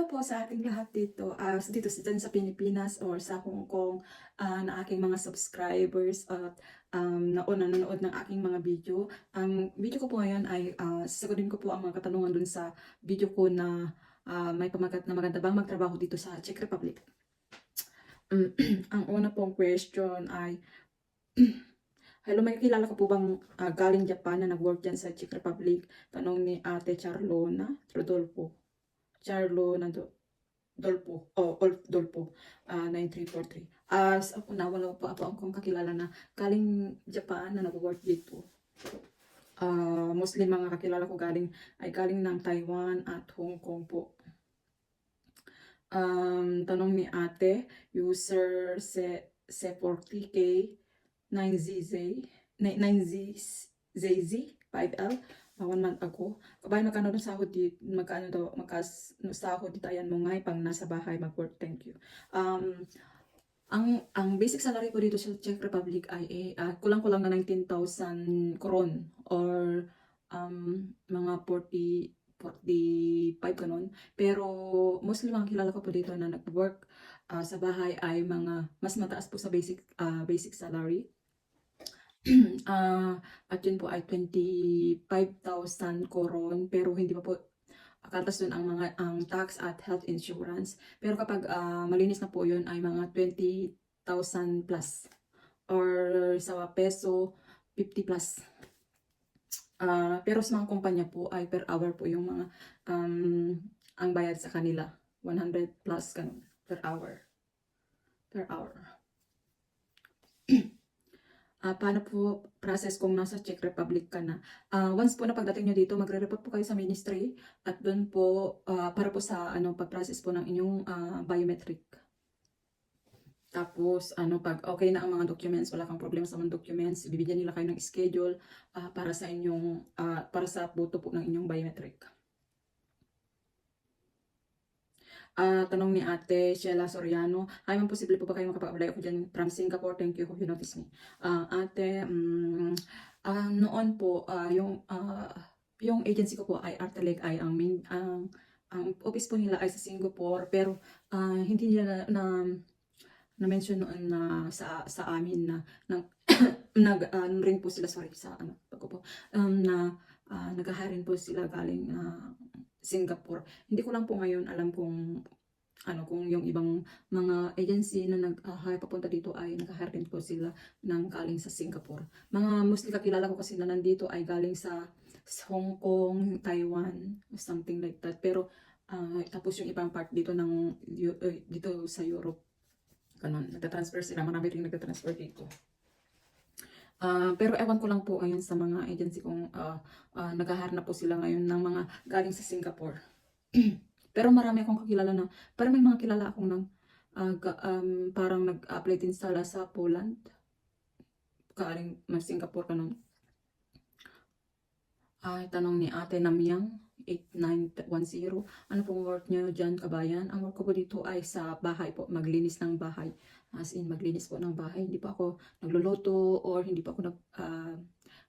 hello po sa ating lahat dito, ah, dito dyan sa Pilipinas or sa Hong Kong, ah, na aking mga subscribers at um, na o nanonood ng aking mga video. Ang video ko po ngayon ay uh, sasagutin ko po ang mga katanungan dun sa video ko na ah, may pamagat na maganda bang magtrabaho dito sa Czech Republic. Mm, ang una pong question ay, Hello, may kilala ka po bang ah, galing Japan na nag-work dyan sa Czech Republic? Tanong ni Ate Charlona Rodolfo. Charlo na do, Dolpo, o Olf Dolpo, ah 9343. As ako na, wala pa ako akong kakilala na galing Japan na nag-work dito. Ah, mostly mga kakilala ko galing, ay galing ng Taiwan at Hong Kong po. Um, tanong ni ate, user se, se40k 9ZZ, 9ZZ, 5L, uh, one month ago. Kabay magkano ng sahod di magkano daw magkas no sahod di tayan mo ngay pang nasa bahay mag-work. Thank you. Um ang ang basic salary ko dito sa Czech Republic ay ah, kulang-kulang na 19,000 koron or um mga 40 45 ganun. Pero mostly mga kilala ko po dito na nag-work ah, sa bahay ay mga mas mataas po sa basic ah, basic salary. Ah, at yun po ay 25,000 koron pero hindi pa po kaltas dun ang mga ang tax at health insurance. Pero kapag ah, malinis na po yun ay mga 20,000 plus or sa peso 50 plus. Ah, pero sa mga kumpanya po ay per hour po yung mga um, ang bayad sa kanila 100 plus ganun per hour. Per hour. Ah, paano po process kung nasa Czech Republic ka na? Ah, once po na pagdating nyo dito, magre-report po kayo sa ministry at doon po ah, para po sa ano pag-process po ng inyong ah, biometric. Tapos ano pag okay na ang mga documents, wala kang problema sa mga documents, bibigyan nila kayo ng schedule ah, para sa inyong ah, para sa photo po ng inyong biometric. Ah, tanong ni Ate Sheila Soriano, ay ma'am, posible po ba kayo makapag-apply ako dyan from Singapore? Thank you, hope you notice me. Ah, ate, mm, ah, noon po, ah, yung, ah, yung agency ko po ay Arteleg ay ang main, ang, ang office po nila ay sa Singapore, pero ah, hindi nila na, na, na-mention noon na sa, sa amin na, na nag, ah, ring po sila, sorry, sa ano, pag po, um, na ah, nag-hiring po sila galing ah, Singapore. Hindi ko lang po ngayon alam kung ano kung yung ibang mga agency na nag-hire papunta dito ay nag-hire din po sila ng galing sa Singapore. Mga mostly kakilala ko kasi na nandito ay galing sa, Hong Kong, Taiwan, something like that. Pero ah, tapos yung ibang part dito ng eh, dito sa Europe. Ganun, nagta-transfer sila. Marami rin nagta-transfer dito. Ah, pero ewan ko lang po ngayon sa mga agency kung uh, nag-hire na po sila ngayon ng mga galing sa Singapore. pero marami akong kakilala na, parang may mga kilala akong nang ga- um, parang nag-apply din sila sa Poland. Galing ng Singapore ka nun. Ay, tanong ni Ate Namyang, 8910. Ano pong work niyo dyan, kabayan? Ang work ko po dito ay sa bahay po, maglinis ng bahay. As in, maglinis po ng bahay. Hindi pa ako nagluluto or hindi pa ako nag, ah,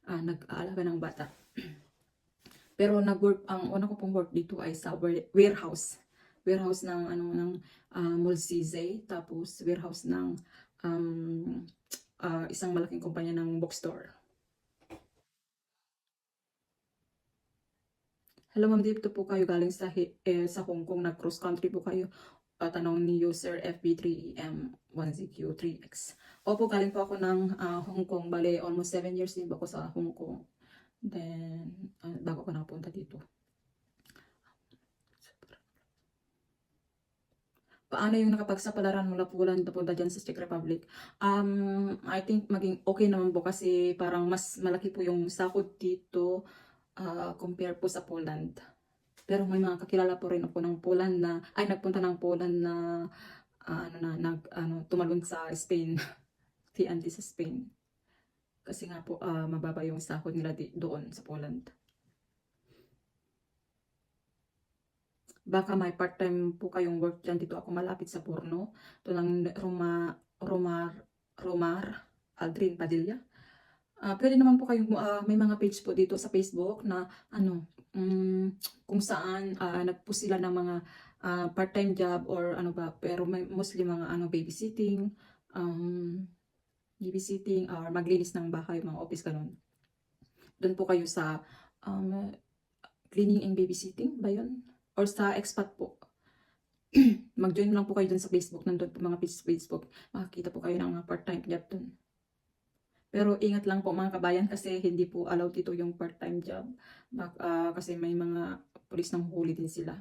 ah, nag-aalaga ng bata. Pero nag-work, ang una ko pong work dito ay sa ware- warehouse. Warehouse ng, ano, ng uh, Mulsize, tapos warehouse ng um, ah, isang malaking kumpanya ng bookstore. Hello ma'am, dito po kayo galing sa, eh, sa Hong Kong, nag-cross country po kayo. Ah, tanong ni user FB3EM1ZQ3X. Opo, galing po ako ng ah, Hong Kong. Bale, almost 7 years din ako sa Hong Kong. Then, ah, bago ko nakapunta dito. Paano yung nakapagsapalaran mula Poland papunta dyan sa Czech Republic? Um, I think maging okay naman po kasi parang mas malaki po yung sahod dito ah, compare po sa Poland. Pero may mga kakilala po rin ako ng Poland na, ay nagpunta ng Poland na, ano na, nag, ano, tumalon sa Spain. TNT sa Spain. Kasi nga po, ah, mababa yung sahod nila di, doon sa Poland. Baka may part-time po kayong work dyan. Dito ako malapit sa Porno. Ito ng Roma, Romar, Romar, Aldrin Padilla. Ah, pwede naman po kayong, ah, may mga page po dito sa Facebook na, ano, mm, kung saan ah, nagpo sila ng mga ah, part-time job or ano ba, pero may mostly mga ano babysitting, um, babysitting or maglinis ng bahay, mga office ganun. Doon po kayo sa um, cleaning and babysitting ba yun? Or sa expat po. Mag-join lang po kayo dun sa Facebook, nandun po mga page sa Facebook. Makakita po kayo ng mga part-time job dun. Pero ingat lang po mga kabayan kasi hindi po allowed dito yung part-time job. Bak- ah, kasi may mga pulis nang huli din sila.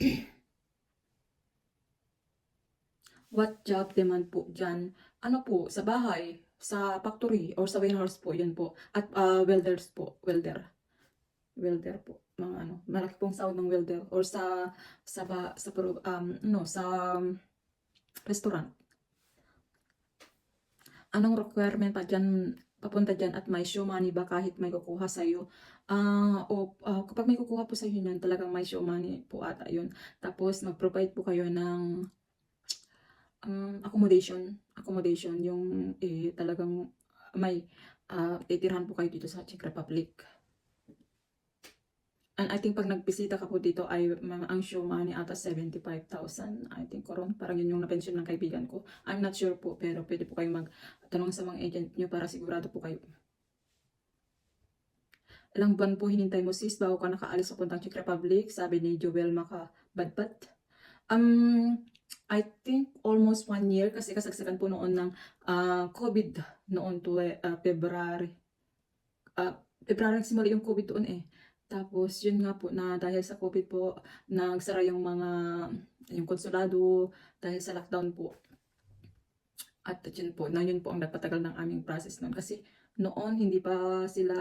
What job demand po dyan? Ano po, sa bahay, sa factory, or sa warehouse po, yun po. At ah, welders po, welder. Welder po, mga ano, malaki pong sahod ng welder. Or sa, sa, ba, sa, um, no, sa um, restaurant. Anong requirement pa dyan, papunta dyan at may show money ba kahit may kukuha sa'yo? Ah, o ah, kapag may kukuha po sa inyo yan, talagang may show money po ata yun. Tapos mag-provide po kayo ng um, accommodation, accommodation yung eh, talagang may ah, titirhan po kayo dito sa Czech Republic. And I think pag nagbisita ka po dito ay ang show money ata 75,000. I think koron parang yun yung na-pension ng kaibigan ko. I'm not sure po pero pwede po kayo magtanong sa mga agent nyo para sigurado po kayo. Ilang buwan po hinintay mo sis bago ka nakaalis sa puntang Czech Republic? Sabi ni Joel Makabadbat. Um, I think almost one year kasi kasagsagan po noon ng ah, COVID noon to ah, February. Ah, February nagsimula yung COVID doon eh. Tapos yun nga po na dahil sa COVID po nagsara yung mga yung konsulado dahil sa lockdown po. At yun po, na yun po ang nagpatagal ng aming process noon kasi noon hindi pa sila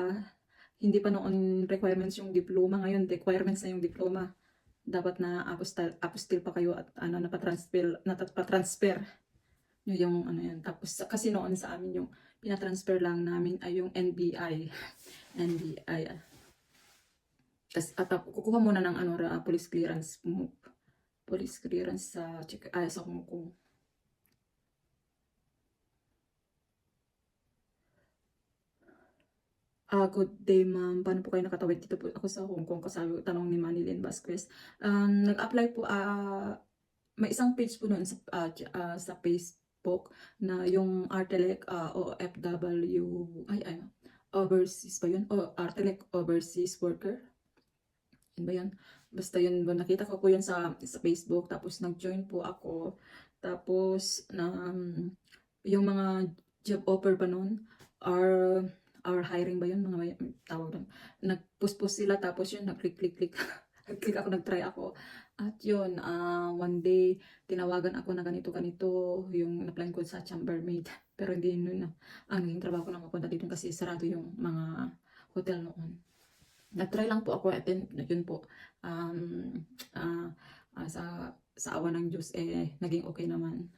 hindi pa noon requirements yung diploma. Ngayon requirements na yung diploma. Dapat na apostil, apostil pa kayo at ano napatransfer napatransfer nyo yung ano yan. Tapos kasi noon sa amin yung pinatransfer lang namin ay yung NBI NBI tas at kukuha muna ng ano ra, police clearance police clearance sa Czech ah, sa Hong Kong Ah, good day ma'am. Paano po kayo nakatawid dito po ako sa Hong Kong? Kasabi tanong ni Manilyn Vasquez. Um, nag-apply po, ah, may isang page po noon sa, ch- ah, sa Facebook na yung Artelec ah, OFW, ay, ay, overseas ba yun? O Artelec Overseas Worker? Yun ba yun? Basta yun, ba, nakita ko po yun sa, sa Facebook, tapos nag-join po ako. Tapos, na, um, yung mga job offer pa noon, are our hiring ba yun? Mga tawag doon. Nag-post-post sila tapos yun, nag-click-click-click. Nag-click ako, nag-try ako. At yun, ah, one day, tinawagan ako na ganito-ganito yung na-plan ko sa chambermaid. Pero hindi yun na. Ang trabaho ko lang mapunta dito kasi sarado yung mga hotel noon. Nag-try lang po ako at then, yun po, um, ah, ah, sa, sa awa ng Diyos, eh, naging okay naman.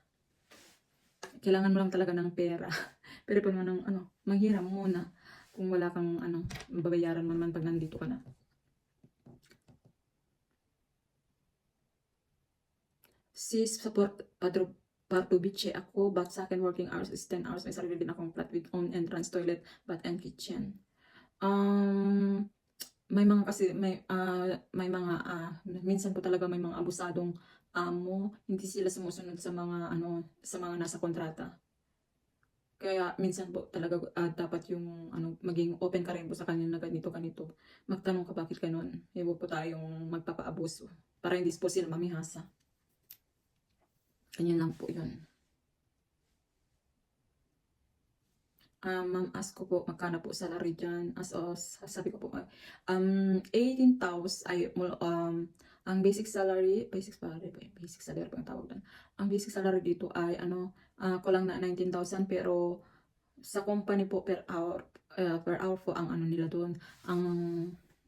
Kailangan mo lang talaga ng pera. Pero pa naman ano, manghiram muna kung wala kang ano, babayaran mo naman pag nandito ka na. Sis, support Padro Pardubice ako, but sa akin working hours is 10 hours. May sarili din akong flat with own entrance toilet, but and kitchen. Um, may mga kasi, may, ah, may mga, ah, minsan po talaga may mga abusadong amo, hindi sila sumusunod sa mga, ano, sa mga nasa kontrata. Kaya minsan po talaga ah, dapat yung ano maging open ka rin po sa kanya na ganito ganito. Magtanong ka bakit ganun. Huwag po tayong magpapaabuso para hindi po sila mamihasa. Ganyan lang po yun. Ah, ma'am, ask ko po, magkano po salary dyan? As o, sabi ko po, ah, um, 18,000 ay, um, ang basic salary, basic salary ba? Basic salary pa yung tawag doon. Ang basic salary dito ay, ano, ah, kulang na 19,000 pero sa company po per hour, ah, per hour po ang ano nila doon, ang,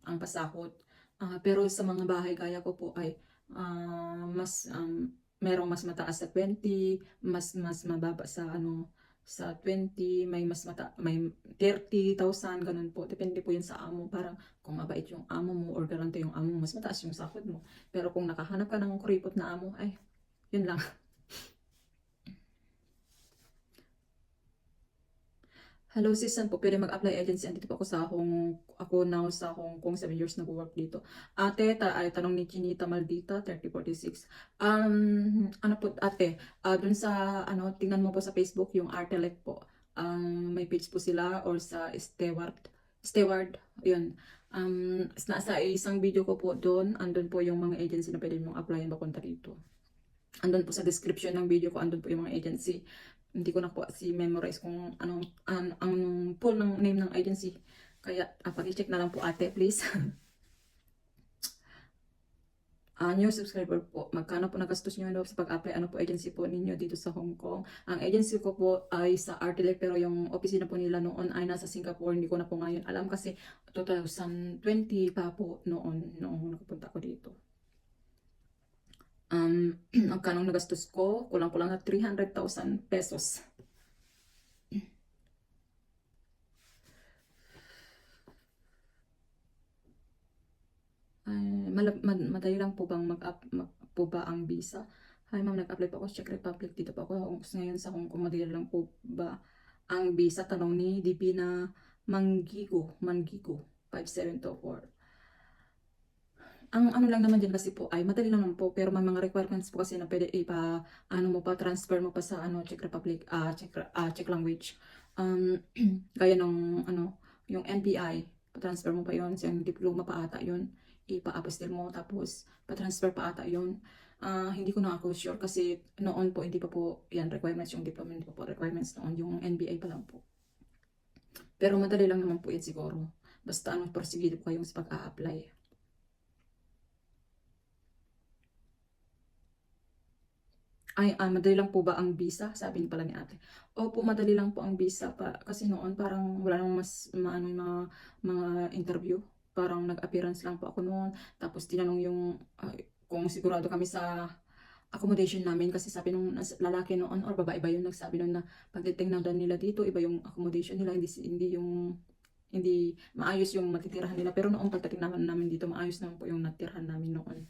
ang pasahod. Ah, pero sa mga bahay gaya ko po ay, ah, mas, um, merong mas mataas sa 20, mas mas mababa sa ano sa 20, may mas mata may 30,000 ganun po. Depende po 'yun sa amo. Parang kung mabait yung amo mo or galante yung amo mo, mas mataas yung sahod mo. Pero kung nakahanap ka ng kuripot na amo, ay, yun lang. Hello, sis, saan po pwede mag-apply agency? Andito po ako sa Hong, ako now sa Hong Kong, 7 years nag-work dito. Ate, ta, ay, tanong ni Chinita Maldita, 3046. Um, ano po, ate, ah, dun sa, ano, tingnan mo po sa Facebook, yung Artelec po. Um, may page po sila or sa Steward, Steward, yun. Um, nasa isang video ko po doon, andun po yung mga agency na pwede mong applyan papunta dito. Andun po sa description ng video ko, andun po yung mga agency. Hindi ko na po si memorize kung anong an, ang full ng name ng agency. Kaya uh, pag-check na lang po ate, please. Ah, new subscriber po, magkano po nagastos nyo ano, sa pag-apply? Ano po agency po ninyo dito sa Hong Kong? Ang agency ko po ay sa Artelec pero yung opisina po nila noon ay nasa Singapore. Hindi ko na po ngayon alam kasi 2020 pa po noon noong nakapunta ko dito. Um, magkano nagastos ko? Kulang-kulang na 300,000 pesos. Ay, malab- mad- madali lang po bang mag-up mag- po ba ang visa? Hi ma'am, nag-apply po ako sa Czech Republic. Dito po ako ngayon sa Hong Kong. Madali lang po ba ang visa? Tanong ni DP na Manggigo, Manggigo, 5724. Ang ano lang naman dyan kasi po ay madali naman po pero may mga requirements po kasi na pwede ipa ano mo pa transfer mo pa sa ano Czech Republic ah Czech, ah, Czech language. Um gaya ng ano yung NBI pa-transfer mo pa yon sa yung diploma pa ata yon ipa-apostil mo tapos pa-transfer pa ata yon Ah, hindi ko na ako sure kasi noon po hindi pa po yan requirements yung diploma hindi pa po requirements noon yung NBI pa lang po. Pero madali lang naman po yan siguro. Basta ano prosecuted po kayong sa pag-a-apply Ay, ah, madali lang po ba ang visa? Sabi pala ni ate. Opo, madali lang po ang visa pa. Kasi noon parang wala nang mas maano mga, mga interview. Parang nag-appearance lang po ako noon. Tapos tinanong yung ah, kung sigurado kami sa accommodation namin. Kasi sabi nung lalaki noon or babae ba yun nagsabi noon na pagdating daw nila dito, iba yung accommodation nila. Hindi, hindi yung hindi maayos yung matitirahan nila. Pero noong pagdating naman namin dito, maayos naman po yung natirahan namin noon.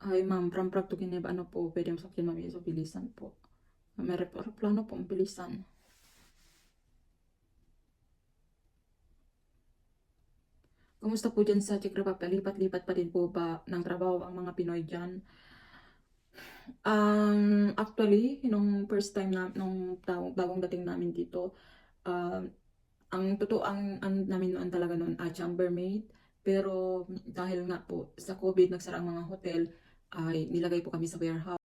Ay, ma'am, from Prague to Geneva, ano po, pwede mo sakyan ma'am, sa bilisan po. May rep- plano po, bilisan. Kumusta po dyan sa Czech Republic? Lipat-lipat pa din po ba ng trabaho ang mga Pinoy dyan? Um, actually, nung first time na, nung bagong dating namin dito, um, ang totoo ang, ang namin noon talaga noon, ah, chambermaid. Pero dahil nga po sa COVID, nagsara ang mga hotel, ay nilagay po kami sa warehouse.